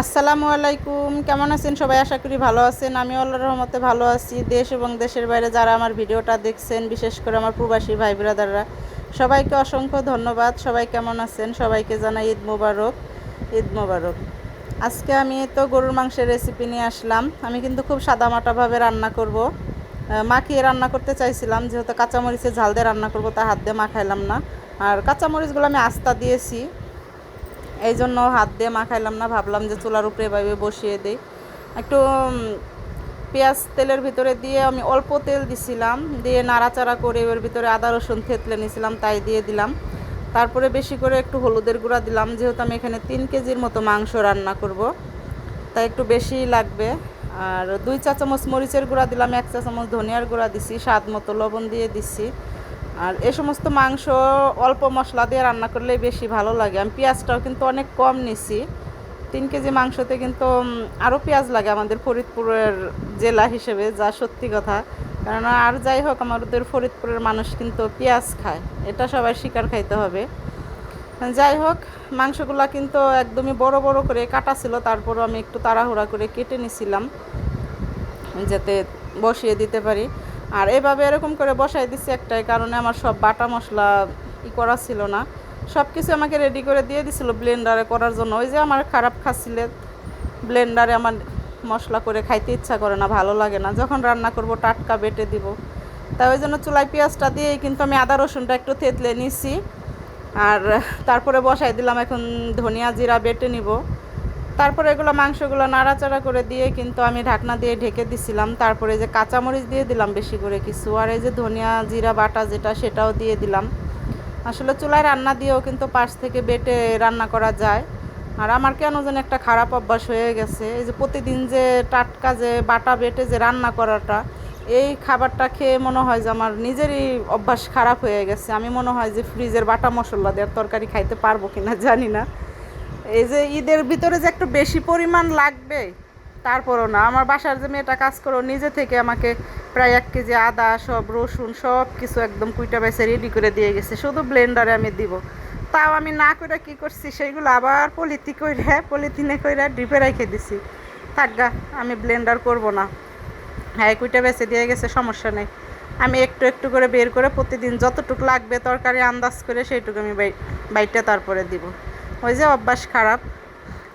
আসসালামু আলাইকুম। কেমন আছেন? সবাই আশা করি ভালো আছেন। আমি আল্লাহর রহমতে ভালো আছি। দেশ এবং দেশের বাইরে যারা আমার ভিডিওটা দেখছেন, বিশেষ করে আমার প্রবাসী ভাই ব্রাদাররা, সবাইকে অসংখ্য ধন্যবাদ। সবাই কেমন আছেন? সবাইকে জানাই ঈদ মোবারক। ঈদ মোবারক। আজকে আমি তো গরুর মাংসের রেসিপি নিয়ে আসলাম। আমি কিন্তু খুব সাদামাটাভাবে রান্না করব। মাখিয়ে রান্না করতে চাইছিলাম। যেহেতু কাঁচামরিচের ঝাল দিয়ে রান্না করব তা হাত দিয়ে মাখাইলাম না। আর কাঁচামরিচগুলো আমি আস্তা দিয়েছি। এই জন্য হাত দিয়ে মাখাইলাম না, ভাবলাম যে চুলার উপরে এভাবে বসিয়ে দিই। একটু পেঁয়াজ তেলের ভিতরে দিয়ে আমি অল্প তেল দিছিলাম, দিয়ে নাড়াচাড়া করে এর ভিতরে আদা, রসুন থেতলে নিয়েছিলাম তাই দিয়ে দিলাম। তারপরে বেশি করে একটু হলুদের গুঁড়া দিলাম, যেহেতু আমি এখানে তিন কেজির মতো মাংস রান্না করব, তাই একটু বেশি লাগবে। আর দুই চা চামচ মরিচের গুঁড়া দিলাম, এক চা চামচ ধনিয়ার গুঁড়া দিছি, স্বাদ মতো লবণ দিয়ে দিছি। আর এ সমস্ত মাংস অল্প মশলা দিয়ে রান্না করলেই বেশি ভালো লাগে। আমি পেঁয়াজটাও কিন্তু অনেক কম নিছি। তিন কেজি মাংসতে কিন্তু আরও পেঁয়াজ লাগে আমাদের ফরিদপুরের জেলা হিসেবে, যা সত্যি কথা। কেননা আর যাই হোক, আমাদের ফরিদপুরের মানুষ কিন্তু পেঁয়াজ খায়। এটা সবাই শিকার খাইতে হবে। যাই হোক, মাংসগুলা কিন্তু একদমই বড় বড় করে কাটা ছিল, তারপরও আমি একটু তাড়াহুড়া করে কেটে নিছিলাম, যাতে বসিয়ে দিতে পারি। আর এভাবে এরকম করে বসাই দিচ্ছি একটাই কারণে আমার সব বাটা মশলা ই করা ছিল না। সব কিছু আমাকে রেডি করে দিয়ে দিছিল ব্লেন্ডারে করার জন্য। ওই যে আমার খারাপ খাচ্ছিলে ব্লেন্ডারে আমার মশলা করে খাইতে ইচ্ছা করে না, ভালো লাগে না। যখন রান্না করব টাটকা বেটে দিব। তাই ওই জন্য চুলাই পেঁয়াজটা দিয়েই কিন্তু আমি আদা রসুনটা একটু থেতলে নিছি। আর তারপরে বসাই দিলাম এখন ধনিয়া জিরা বেটে নিব। তারপরে এগুলো মাংসগুলো নাড়াচাড়া করে দিয়ে কিন্তু আমি ঢাকনা দিয়ে ঢেকে দিছিলাম। তারপরে যে কাঁচামরিচ দিয়ে দিলাম বেশি করে কিছু, আর এই যে ধনিয়া জিরা বাটা যেটা, সেটাও দিয়ে দিলাম। আসলে চুলায় রান্না দিয়েও কিন্তু পাশ থেকে বেটে রান্না করা যায়। আর আমার কেন যেন একটা খারাপ অভ্যাস হয়ে গেছে। এই যে প্রতিদিন যে টাটকা যে বাটা বেটে যে রান্না করাটা, এই খাবারটা খেয়ে মনে হয় যে আমার নিজেরই অভ্যাস খারাপ হয়ে গেছে। আমি মনে হয় যে ফ্রিজের বাটা মশলা দেওয়ার তরকারি খাইতে পারব কিনা জানি না। এই যে ঈদের ভিতরে যে একটু বেশি পরিমাণ লাগবে, তারপরও না। আমার বাসার যে মেয়েটা কাজ করো নিজে থেকে আমাকে প্রায় এক কেজি আদা, সব রসুন, সব কিছু একদম কুইটা বেছে রেডি করে দিয়ে গেছে। শুধু ব্লেন্ডারে আমি দিব। তাও আমি না করে কি করছি, সেইগুলো আবার পলিথি কইরা, পলিথিনে কইরা ডিপে রেখে দিছি। থাকগা আমি ব্লেন্ডার করব না। হ্যাঁ কুইটা বেছে দিয়ে গেছে, সমস্যা নেই। আমি একটু একটু করে বের করে প্রতিদিন যতটুকু লাগবে, তরকারি আন্দাজ করে সেইটুকু আমি বাই- বাইটটা তারপরে দিব। ওই যে অভ্যাস খারাপ।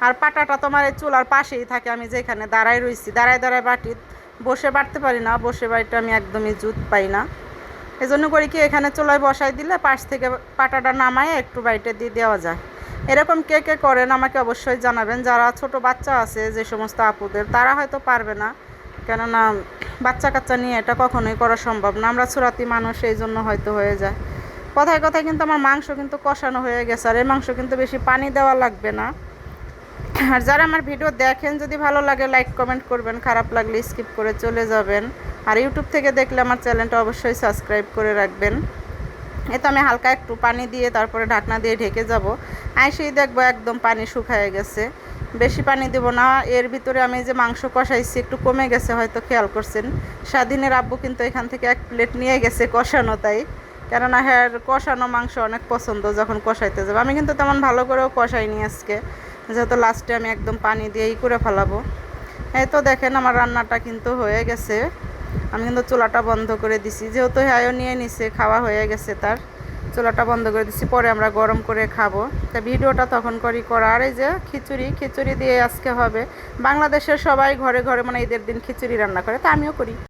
আর পাটাটা তোমার এই চুলার পাশেই থাকে, আমি যেখানে দাঁড়াই রইছি। দাঁড়ায় দাঁড়ায় বাটি, বসে বাড়তে পারি না, বসে বাড়িটা আমি একদমই জুত পাই না। এই জন্য করি কি, এখানে চুলায় বসাই দিলে পাশ থেকে পাটাটা নামায় একটু বাড়িতে দিয়ে দেওয়া যায়। এরকম কে কে করেন আমাকে অবশ্যই জানাবেন। যারা ছোট বাচ্চা আছে, যে সমস্ত আপুদের, তারা হয়তো পারবে না। কেননা বাচ্চা কাচ্চা নিয়ে এটা কখনোই করা সম্ভব না। আমরা সুরাতি মানুষ এই জন্য হয়তো হয়ে যায়। কথায় কথায় কিন্তু আমার মাংস কিন্তু কষানো হয়ে গেছে, আর এই মাংস কিন্তু বেশি পানি দেওয়া লাগবে না। আর যারা আমার ভিডিও দেখেন, যদি ভালো লাগে লাইক কমেন্ট করবেন। খারাপ লাগলে স্কিপ করে চলে যাবেন। আর ইউটিউব থেকে দেখলে আমার চ্যানেলটা অবশ্যই সাবস্ক্রাইব করে রাখবেন। এ তো আমি হালকা একটু পানি দিয়ে তারপরে ঢাকনা দিয়ে ঢেকে যাব। আইসেই দেখব একদম পানি শুকায় গেছে। বেশি পানি দেব না। এর ভিতরে আমি যে মাংস কষাইছি, একটু কমে গেছে, হয়তো খেয়াল করছেন। স্বাধীনের আব্বু কিন্তু এখান থেকে এক প্লেট নিয়ে গেছে কষানো তাই। কেননা হ্যাঁ কষানো মাংস অনেক পছন্দ যখন কষাইতে যাব। আমি কিন্তু তেমন ভালো করেও কষাইনি আজকে। যেহেতু লাস্টে আমি একদম পানি দিয়েই করে ফেলাবো। এই তো দেখেন আমার রান্নাটা কিন্তু হয়ে গেছে। আমি কিন্তু চুলাটা বন্ধ করে দিছি। যেহেতু হ্যাঁও নিয়ে নিছে, খাওয়া হয়ে গেছে তার। চুলাটা বন্ধ করে দিছি, পরে আমরা গরম করে খাব। তা ভিডিওটা তখন করি করা। আর এই যে খিচুড়ি খিচুড়ি দিয়ে আজকে হবে। বাংলাদেশের সবাই ঘরে ঘরে মানে ঈদের দিন খিচুড়ি রান্না করে, তা আমিও করি।